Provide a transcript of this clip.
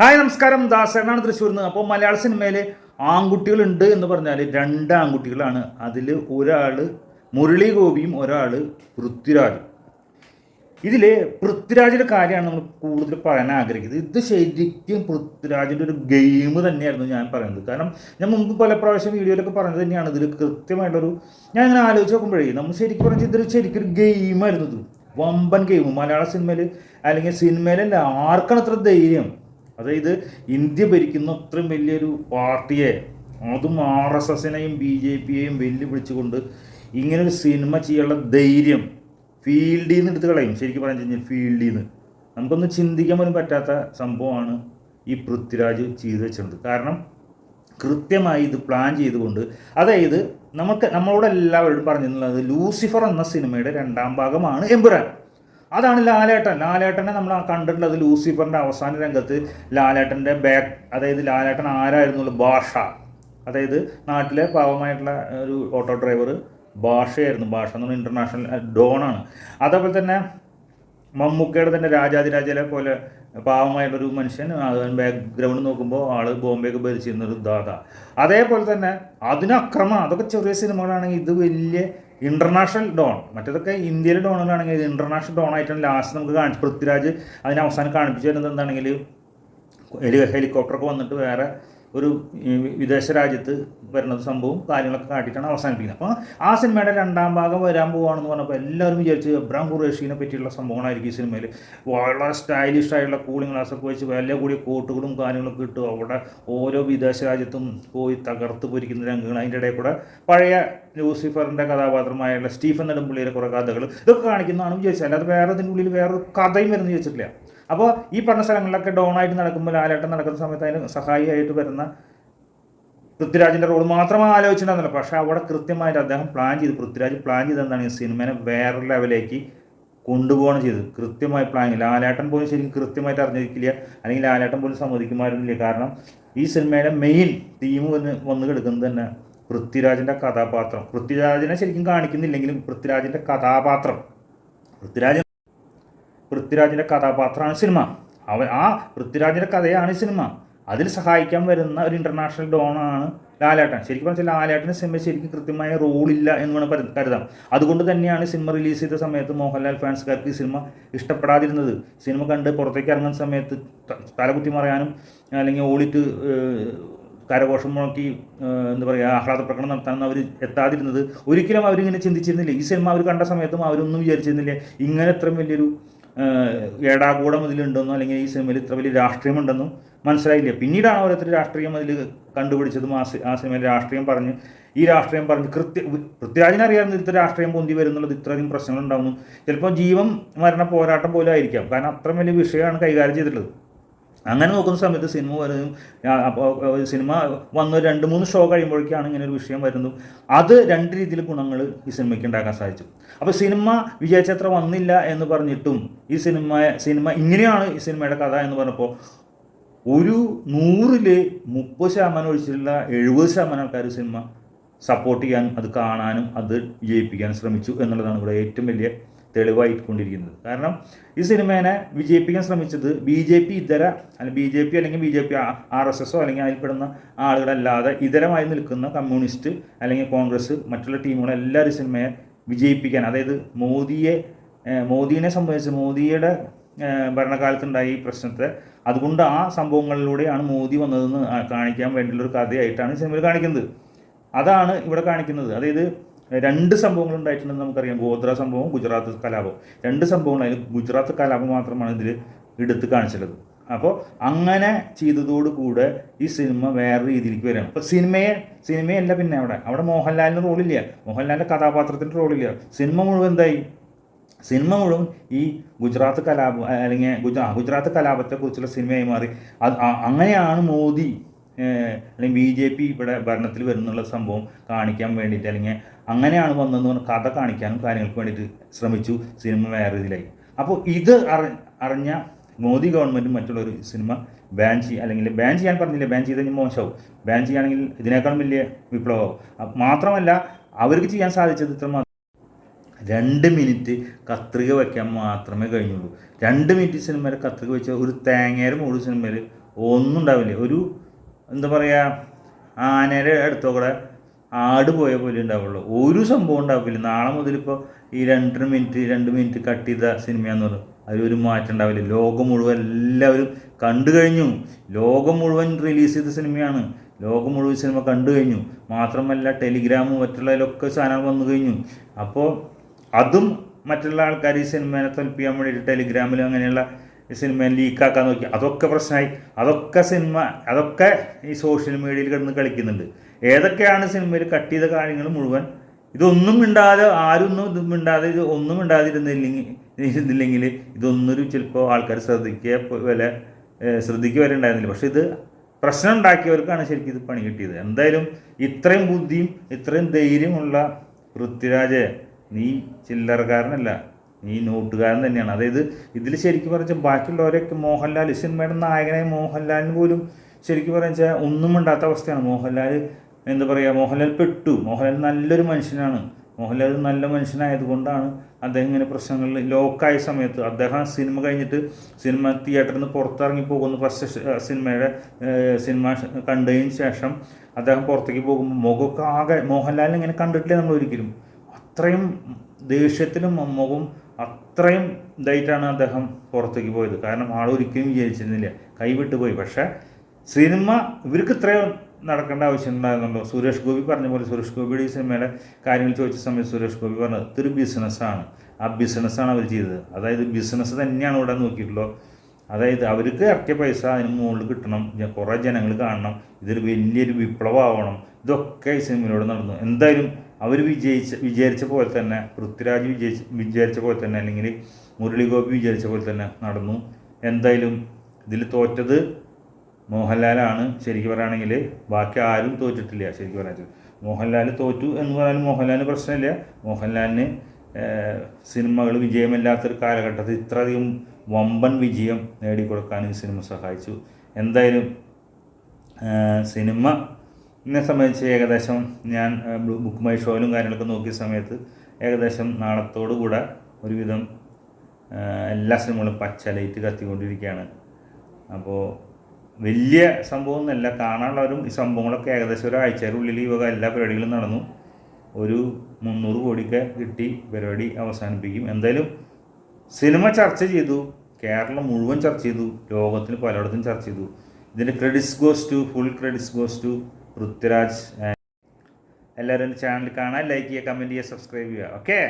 Hi നമസ്കാരം. ദാസനാണ് തൃശ്ശൂരിൽ നിന്ന് അപ്പോൾ മലയാള സിനിമയിൽ ആൺകുട്ടികളുണ്ട് എന്ന് പറഞ്ഞാൽ രണ്ട് ആൺകുട്ടികളാണ്. അതിൽ ഒരാൾ മുരളി ഗോപിയും ഒരാൾ പൃഥ്വിരാജും. ഇതിൽ പൃഥ്വിരാജിന്റെ കാര്യമാണ് നമ്മൾ കൂടുതൽ പറയാൻ ആഗ്രഹിക്കുന്നത്. ഇത് ശരിക്കും പൃഥ്വിരാജിന്റെ ഒരു ഗെയിം തന്നെയായിരുന്നു ഞാൻ പറയുന്നത്. കാരണം ഞാൻ മുമ്പ് പല പ്രാവശ്യം വീഡിയോയിലൊക്കെ പറഞ്ഞത് തന്നെയാണ്. ഇതിൽ കൃത്യമായിട്ടൊരു ഞാൻ ഇങ്ങനെ ആലോചിച്ച് നോക്കുമ്പോഴേ നമ്മൾ ശരിക്കും പറഞ്ഞാൽ ഇതൊരു ശരിക്കും ഒരു ഗെയിമായിരുന്നു ഇത്. വമ്പൻ ഗെയിം. മലയാള സിനിമയിൽ അല്ലെങ്കിൽ സിനിമയിലല്ല ആർക്കാണ് അത്ര ധൈര്യം? അതായത് ഇന്ത്യ ഭരിക്കുന്ന അത്രയും വലിയൊരു പാർട്ടിയെ അതും ആർ എസ് എസിനെയും ബി ജെ പിയെയും വെല്ലുവിളിച്ചുകൊണ്ട് ഇങ്ങനൊരു സിനിമ ചെയ്യാനുള്ള ധൈര്യം ഫീൽഡിൽ നിന്ന് എടുത്ത് കളയും. ശരിക്കും പറഞ്ഞു കഴിഞ്ഞാൽ ഫീൽഡിൽ നിന്ന് നമുക്കൊന്ന് ചിന്തിക്കാൻ പോലും പറ്റാത്ത സംഭവമാണ് ഈ പൃഥ്വിരാജ് ചെയ്തു വെച്ചിട്ടുണ്ട് കാരണം കൃത്യമായി ഇത് പ്ലാൻ ചെയ്തുകൊണ്ട് അതായത് നമുക്ക് നമ്മളോട് എല്ലാവരോടും പറഞ്ഞിരുന്നത് ലൂസിഫർ എന്ന സിനിമയുടെ രണ്ടാം ഭാഗമാണ് എമ്പുരാൻ. അതാണ് ലാലേട്ടൻ. ലാലേട്ടനെ നമ്മൾ കണ്ടിട്ടുള്ളത് ലൂസിഫറിന്റെ അവസാന രംഗത്ത് ലാലേട്ടന്റെ ബാക്ക് അതായത് ലാലേട്ടൻ ആരായിരുന്നു ഭാഷ അതായത് നാട്ടിലെ പാവമായിട്ടുള്ള ഒരു ഓട്ടോ ഡ്രൈവർ ഭാഷയായിരുന്നു ഭാഷ എന്ന് പറഞ്ഞാൽ ഇന്റർനാഷണൽ ഡോണാണ് അതേപോലെ തന്നെ മമ്മൂക്കയുടെ തന്നെ രാജാതിരാജയിലെ പോലെ പാവമായിട്ടൊരു മനുഷ്യൻ ബാക്ക്ഗ്രൗണ്ട് നോക്കുമ്പോൾ ആൾ ബോംബെയൊക്കെ ഭരിച്ചിരുന്നൊരു ദാത. അതേപോലെ തന്നെ അതിനക്രമം അതൊക്കെ ചെറിയ സിനിമകളാണെങ്കിൽ ഇത് വലിയ ഇന്റർനാഷണൽ ഡോൺ മറ്റേതൊക്കെ ഇന്ത്യയിലെ ഡോണുകളാണെങ്കിൽ ഇന്റർനാഷണൽ ഡോൺ ആയിട്ടാണ് ലാസ്റ്റ് നമുക്ക് കാണിച്ചു പൃഥ്വിരാജ് അതിന് അവസാനം കാണിപ്പിച്ചു. തരുന്നത് എന്താണെങ്കിൽ ഹെലികോപ്റ്ററൊക്കെ വന്നിട്ട് വേറെ ഒരു വിദേശ രാജ്യത്ത് വരുന്ന സംഭവം കാര്യങ്ങളൊക്കെ കാട്ടിയിട്ടാണ് അവസാനിപ്പിക്കുന്നത്. അപ്പോൾ ആ സിനിമയുടെ രണ്ടാം ഭാഗം വരാൻ പോവുകയാണെന്ന് പറഞ്ഞപ്പോൾ എല്ലാവരും വിചാരിച്ച് എബ്രാം ഖുറേഷിനെ പറ്റിയുള്ള സംഭവങ്ങളായിരിക്കും ഈ സിനിമയിൽ വളരെ സ്റ്റൈലിഷ് ആയിട്ടുള്ള കൂളിംഗ് ഗ്ലാസ്സൊക്കെ വെച്ച് വലിയ കൂടിയ കോട്ടുകളും കാര്യങ്ങളൊക്കെ ഇട്ടു. അവിടെ ഓരോ വിദേശ രാജ്യത്തും പോയി തകർത്ത് പൊരിക്കുന്ന രംഗങ്ങൾ. അതിന്റെ ഇടയിൽ കൂടെ പഴയ ലൂസിഫറിന്റെ കഥാപാത്രമായുള്ള സ്റ്റീഫൻ നെടുമ്പുള്ളിയുടെ കുറേ കഥകൾ ഇതൊക്കെ കാണിക്കുന്നതാണ് വിചാരിച്ചത്. അല്ലാതെ വേറെ അതിന്റെ ഉള്ളിൽ വേറൊരു കഥയും വരുന്നു ചോദിച്ചിട്ടില്ല അപ്പോൾ ഈ പറഞ്ഞ സ്ഥലങ്ങളിലൊക്കെ ഡോൺ ആയിട്ട് നടക്കുമ്പോൾ ലാലേട്ടൻ നടക്കുന്ന സമയത്ത് അതിന് സഹായിയായിട്ട് വരുന്ന പൃഥ്വിരാജിന്റെ റോൾ മാത്രം ആലോചിച്ചിട്ടുണ്ടെന്നല്ല പക്ഷേ അവിടെ കൃത്യമായിട്ട് അദ്ദേഹം പ്ലാൻ ചെയ്ത്. പൃഥ്വിരാജ് പ്ലാൻ ചെയ്ത് ഈ സിനിമനെ വേറെ ലെവലിലേക്ക് കൊണ്ടുപോകണം ചെയ്തത്. കൃത്യമായി പ്ലാൻ ലാലേട്ടൻ പോലും ശരിക്കും കൃത്യമായിട്ട് അറിഞ്ഞിരിക്കില്ല. അല്ലെങ്കിൽ ലാലേട്ടൻ പോലും സമ്മതിക്കുമായിരുന്നില്ല. കാരണം ഈ സിനിമയുടെ മെയിൻ തീം വന്ന് വന്ന് കിടക്കുന്നത് തന്നെ പൃഥ്വിരാജിന്റെ കഥാപാത്രം. പൃഥ്വിരാജിനെ ശരിക്കും കാണിക്കുന്നില്ലെങ്കിലും പൃഥ്വിരാജിന്റെ കഥാപാത്രം. പൃഥ്വിരാജ് പൃഥ്വിരാജിന്റെ കഥാപാത്രമാണ് സിനിമ. അവൻ ആ പൃഥ്വിരാജിന്റെ കഥയാണ് സിനിമ. അതിൽ സഹായിക്കാൻ വരുന്ന ഒരു ഇന്റർനാഷണൽ ഡോണാണ് ലാലേട്ടൻ. ശരിക്കും പറഞ്ഞാൽ ലാലേട്ടന് സിനിമ ശരിക്കും കൃത്യമായ റോളില്ല എന്ന് വേണം കരുതാം. അതുകൊണ്ട് തന്നെയാണ് സിനിമ റിലീസ് ചെയ്ത സമയത്ത് മോഹൻലാൽ ഫാൻസുകാർക്ക് ഈ സിനിമ ഇഷ്ടപ്പെടാതിരുന്നത്. സിനിമ കണ്ട് പുറത്തേക്ക് ഇറങ്ങുന്ന സമയത്ത് തലകുത്തി മറയാനും അല്ലെങ്കിൽ ഓടിട്ട് കരഘോഷം മുഴക്കി എന്താ പറയുക ആഹ്ലാദ പ്രകടനം നടത്താനൊന്നും അവർ എത്താതിരുന്നത്. ഒരിക്കലും അവരിങ്ങനെ ചിന്തിച്ചിരുന്നില്ല. ഈ സിനിമ അവർ കണ്ട സമയത്തും അവരൊന്നും വിചാരിച്ചിരുന്നില്ല. ഇങ്ങനെ ഇത്രയും വലിയൊരു ഏടാകൂടം ഇതിലുണ്ടെന്നോ അല്ലെങ്കിൽ ഈ സിനിമയിൽ ഇത്ര വലിയ രാഷ്ട്രീയമുണ്ടെന്നും മനസ്സിലായില്ല. പിന്നീടാണ് ഓരോരുത്തർ രാഷ്ട്രീയം അതിൽ കണ്ടുപിടിച്ചതും. ആ ആ സിനിമയിൽ രാഷ്ട്രീയം പറഞ്ഞ് ഈ രാഷ്ട്രീയം പറഞ്ഞ് കൃത്യ പൃഥ്വിരാജിനറിയാവുന്ന ഇത്ര രാഷ്ട്രീയം പൊന്തി വരുന്നുള്ളത് ഇത്രയധികം പ്രശ്നങ്ങൾ ഉണ്ടാകുന്നു ചിലപ്പോൾ ജീവൻ മരണ പോരാട്ടം പോലും ആയിരിക്കാം. കാരണം അത്രയും വലിയ വിഷയമാണ് കൈകാര്യം ചെയ്തിട്ടുള്ളത്. അങ്ങനെ നോക്കുന്ന സമയത്ത് സിനിമ വരുന്നതും അപ്പോൾ സിനിമ വന്ന് രണ്ട് മൂന്ന് ഷോ കഴിയുമ്പോഴേക്കാണ് ഇങ്ങനെ ഒരു വിഷയം വരുന്നതും അത് രണ്ട് രീതിയിൽ ഗുണങ്ങൾ ഈ സിനിമയ്ക്ക് ഉണ്ടാക്കാൻ സാധിച്ചു. അപ്പോൾ സിനിമ വിജയിച്ചത്ര വന്നില്ല എന്ന് പറഞ്ഞിട്ടും ഈ സിനിമ സിനിമ ഇങ്ങനെയാണ് ഈ സിനിമയുടെ കഥ എന്ന് പറഞ്ഞപ്പോൾ ഒരു നൂറിൽ മുപ്പത് ശതമാനം ഒഴിച്ചിട്ടുള്ള എഴുപത് ശതമാനം ആൾക്കാർ സിനിമ സപ്പോർട്ട് ചെയ്യാനും അത് കാണാനും അത് വിജയിപ്പിക്കാൻ ശ്രമിച്ചു എന്നുള്ളതാണ് ഇവിടെ ഏറ്റവും വലിയ തെളിവായിക്കൊണ്ടിരിക്കുന്നത്. കാരണം ഈ സിനിമേനെ വിജയിപ്പിക്കാൻ ശ്രമിച്ചത് ബി ജെ പി ഇതര അല്ലെങ്കിൽ ബി ജെ പി അല്ലെങ്കിൽ B J P R S എസോ അല്ലെങ്കിൽ അതിൽപ്പെടുന്ന ആളുകളല്ലാതെ ഇതരമായി നിൽക്കുന്ന കമ്മ്യൂണിസ്റ്റ് അല്ലെങ്കിൽ കോൺഗ്രസ് മറ്റുള്ള ഈ സിനിമയെ വിജയിപ്പിക്കാൻ അതായത് മോദിയെ മോദിയെ സംബന്ധിച്ച് മോദിയുടെ ഭരണകാലത്തുണ്ടായ ഈ പ്രശ്നത്തെ അതുകൊണ്ട് ആ സംഭവങ്ങളിലൂടെയാണ് മോദി വന്നതെന്ന് കാണിക്കാൻ വേണ്ടിയുള്ള ഒരു കഥയായിട്ടാണ് സിനിമയിൽ കാണിക്കുന്നത്. അതാണ് ഇവിടെ കാണിക്കുന്നത്. അതായത് രണ്ട് സംഭവങ്ങൾ ഉണ്ടായിട്ടുണ്ടെന്ന് നമുക്കറിയാം. ഗോത്ര സംഭവവും ഗുജറാത്ത് കലാപവും. രണ്ട് സംഭവങ്ങൾ അതിൽ ഗുജറാത്ത് കലാപം മാത്രമാണ് ഇതിൽ എടുത്ത് കാണിച്ചിട്ടുള്ളത്. അപ്പോൾ അങ്ങനെ ചെയ്തതോടുകൂടെ ഈ സിനിമ വേറെ രീതിയിലേക്ക് വരികയാണ്. അപ്പോൾ സിനിമയെ സിനിമയല്ല പിന്നെ അവിടെ. അവിടെ മോഹൻലാലിന് റോളില്ല. മോഹൻലാലിന്റെ കഥാപാത്രത്തിന്റെ റോളില്ല. സിനിമ മുഴുവൻ എന്തായി? സിനിമ മുഴുവൻ ഈ ഗുജറാത്ത് കലാപം അല്ലെങ്കിൽ ഗുജ ഗുജറാത്ത് കലാപത്തെക്കുറിച്ചുള്ള സിനിമയായി മാറി. അങ്ങനെയാണ് മോദി അല്ലെങ്കിൽ ബി ജെ പി ഇവിടെ ഭരണത്തിൽ വരുന്നുള്ള സംഭവം കാണിക്കാൻ വേണ്ടിയിട്ട് അല്ലെങ്കിൽ അങ്ങനെയാണ് വന്നതെന്ന് പറഞ്ഞ കഥ കാണിക്കാനും കാര്യങ്ങൾക്ക് വേണ്ടിയിട്ട് ശ്രമിച്ചു സിനിമ വേറെ ഇതിലായി അപ്പോൾ ഇത് അറി അറിഞ്ഞ മോദി ഗവൺമെന്റും മറ്റുള്ളൊരു സിനിമ ബാൻ ചെയ്യുക അല്ലെങ്കിൽ ബാൻ ചെയ്യാൻ പറഞ്ഞില്ല ബാൻ ചെയ്ത് കഴിഞ്ഞാൽ മോശമാവും. ബാൻ ചെയ്യുകയാണെങ്കിൽ ഇതിനേക്കാളും വലിയ വിപ്ലവമാവും. മാത്രമല്ല അവർക്ക് ചെയ്യാൻ സാധിച്ചത് ഇത്ര മാത്രം രണ്ട് മിനിറ്റ് കത്രിക വയ്ക്കാൻ മാത്രമേ കഴിഞ്ഞുള്ളൂ. രണ്ട് മിനിറ്റ് സിനിമയിൽ കത്രിക വെച്ച ഒരു തേങ്ങേരും ഒരു സിനിമയിൽ ഒന്നും ഉണ്ടാവില്ല? ഒരു എന്താ പറയുക ആനയുടെ അടുത്തൊക്കെ ആട് പോയ പോലെ ഉണ്ടാവുള്ളൂ. ഒരു സംഭവം ഉണ്ടാവില്ല നാളെ മുതൽ ഇപ്പോൾ ഈ രണ്ടര മിനിറ്റ് രണ്ട് മിനിറ്റ് കട്ട് ചെയ്ത സിനിമയാന്ന് പറഞ്ഞു അതിലൊരു മാറ്റം ഉണ്ടാവില്ല. ലോകം മുഴുവൻ എല്ലാവരും കണ്ടു കഴിഞ്ഞു. ലോകം മുഴുവൻ റിലീസ് ചെയ്ത സിനിമയാണ്. ലോകം മുഴുവൻ സിനിമ കണ്ടു കഴിഞ്ഞു. മാത്രമല്ല ടെലിഗ്രാമും മറ്റുള്ളതിലൊക്കെ സാധനങ്ങൾ വന്നു കഴിഞ്ഞു. അപ്പോൾ അതും മറ്റുള്ള ആൾക്കാർ ഈ സിനിമേനെ തോൽപ്പിക്കാൻ വേണ്ടിയിട്ട് ടെലിഗ്രാമിലും അങ്ങനെയുള്ള ഈ സിനിമയെ ലീക്കാക്കാൻ നോക്കി. അതൊക്കെ പ്രശ്നമായി. അതൊക്കെ സിനിമ അതൊക്കെ ഈ സോഷ്യൽ മീഡിയയിൽ കിടന്ന് കളിക്കുന്നുണ്ട്. ഏതൊക്കെയാണ് സിനിമയിൽ കട്ട് ചെയ്ത കാര്യങ്ങൾ മുഴുവൻ? ഇതൊന്നും ഇണ്ടാതെ ആരൊന്നും ഇത് മിണ്ടാതെ ഇത് ഒന്നും മിണ്ടാതിരുന്നില്ലെങ്കിൽ ഇരുന്നില്ലെങ്കിൽ ഇതൊന്നൊരു ചിലപ്പോൾ ആൾക്കാർ ശ്രദ്ധിക്കുക വില ശ്രദ്ധിക്കുക വരെ ഉണ്ടായിരുന്നില്ല. പക്ഷെ ഇത് പ്രശ്നം ഉണ്ടാക്കിയവർക്കാണ് ശരിക്കും ഇത് പണി കിട്ടിയത്. എന്തായാലും ഇത്രയും ബുദ്ധിയും ഇത്രയും ധൈര്യമുള്ള പൃഥ്വിരാജ് നീ ചില്ലറക്കാരനല്ല. നീ നോട്ടുകാരൻ തന്നെയാണ്. അതായത് ഇതിൽ ശരിക്കും പറഞ്ഞാൽ ബാക്കിയുള്ളവരൊക്കെ മോഹൻലാൽ ഈ സിനിമയുടെ നായകനായ മോഹൻലാലിന് പോലും ശരിക്കും പറഞ്ഞാൽ ഒന്നും ഉണ്ടാത്ത അവസ്ഥയാണ്. മോഹൻലാൽ എന്താ പറയുക മോഹൻലാൽ പെട്ടു. മോഹൻലാൽ നല്ലൊരു മനുഷ്യനാണ്. മോഹൻലാൽ നല്ല മനുഷ്യനായതുകൊണ്ടാണ് അദ്ദേഹം ഇങ്ങനെ പ്രശ്നങ്ങളിൽ ലോക്കായ സമയത്ത് അദ്ദേഹം സിനിമ കഴിഞ്ഞിട്ട് സിനിമ തിയേറ്ററിൽ നിന്ന് പുറത്തിറങ്ങി പോകുന്ന ഫസ്റ്റ് സിനിമയുടെ സിനിമ കണ്ടതിന് ശേഷം അദ്ദേഹം പുറത്തേക്ക് പോകുമ്പോൾ മുഖമൊക്കെ ആകെ മോഹൻലാലിനെ ഇങ്ങനെ കണ്ടിട്ടില്ല നമ്മൾ ഒരിക്കലും അത്രയും ദേഷ്യത്തിലും മുഖം അത്രയും ഇതായിട്ടാണ് അദ്ദേഹം പുറത്തേക്ക് പോയത്. കാരണം ആളൊരിക്കലും വിചാരിച്ചിരുന്നില്ല. കൈവിട്ട് പോയി. പക്ഷേ സിനിമ ഇവർക്ക് ഇത്രയും നടക്കേണ്ട ആവശ്യം ഉണ്ടായിരുന്നുണ്ടോ സുരേഷ് ഗോപി പറഞ്ഞ പോലെ സുരേഷ് ഗോപിയുടെ ഈ സിനിമയുടെ കാര്യങ്ങൾ ചോദിച്ച സമയത്ത് സുരേഷ് ഗോപി പറഞ്ഞത് ഇതൊരു ബിസിനസ്സാണ് ആ ബിസിനസ്സാണ് അവർ ചെയ്തത്. അതായത് ബിസിനസ് തന്നെയാണ് ഇവിടെ നോക്കിയിട്ടുള്ളത്. അതായത് അവർക്ക് ഇറക്കിയ പൈസ അതിന് മുകളിൽ കിട്ടണം. കുറേ ജനങ്ങൾ കാണണം. ഇതൊരു വലിയൊരു വിപ്ലവമാവണം. ഇതൊക്കെ ഈ സിനിമയിലൂടെ നടന്നു. എന്തായാലും അവർ വിജയിച്ച വിചാരിച്ച പോലെ തന്നെ പൃഥ്വിരാജ് വിജയിച്ച വിചാരിച്ച പോലെ തന്നെ അല്ലെങ്കിൽ മുരളി ഗോപി വിചാരിച്ച പോലെ തന്നെ നടന്നു. എന്തായാലും ഇതിൽ തോറ്റത് മോഹൻലാലാണ് ശരിക്കും പറയുകയാണെങ്കിൽ. ബാക്കി ആരും തോറ്റിട്ടില്ല ശരിക്കും പറഞ്ഞാൽ മോഹൻലാൽ തോറ്റു എന്ന് പറഞ്ഞാൽ മോഹൻലാലിന് പ്രശ്നമില്ല. മോഹൻലാലിന് സിനിമകൾ വിജയമില്ലാത്തൊരു കാലഘട്ടത്തിൽ ഇത്രയധികം വമ്പൻ വിജയം നേടിക്കൊടുക്കാൻ ഈ സിനിമ സഹായിച്ചു. എന്തായാലും സിനിമ എന്നെ സംബന്ധിച്ച് ഏകദേശം ഞാൻ ബുക്ക് മൈ ഷോയിലും കാര്യങ്ങളൊക്കെ നോക്കിയ സമയത്ത് ഏകദേശം നാളത്തോടു കൂടെ ഒരുവിധം എല്ലാ സിനിമകളും പച്ച ലൈറ്റ് കത്തിക്കൊണ്ടിരിക്കുകയാണ്. അപ്പോൾ വലിയ സംഭവമൊന്നുമല്ല. കാണാനുള്ളവരും ഈ സംഭവങ്ങളൊക്കെ ഏകദേശം ഒരാഴ്ചയുടെ ഉള്ളിൽ ഈ വക എല്ലാ പരിപാടികളും നടന്നു. ഒരു മുന്നൂറ് കോടിക്ക് കിട്ടി പരിപാടി അവസാനിപ്പിക്കും. എന്തായാലും സിനിമ ചർച്ച ചെയ്തു. കേരളം മുഴുവൻ ചർച്ച ചെയ്തു. ലോകത്തിന് പലയിടത്തും ചർച്ച ചെയ്തു. ഇതിന്റെ credits goes to full credits goes to Prithviraj. എല്ലാവരും ചാനൽ കാണാൻ ലൈക്ക് ചെയ്യുക കമന്റ് ചെയ്യുക സബ്സ്ക്രൈബ് ചെയ്യുക. ഓക്കെ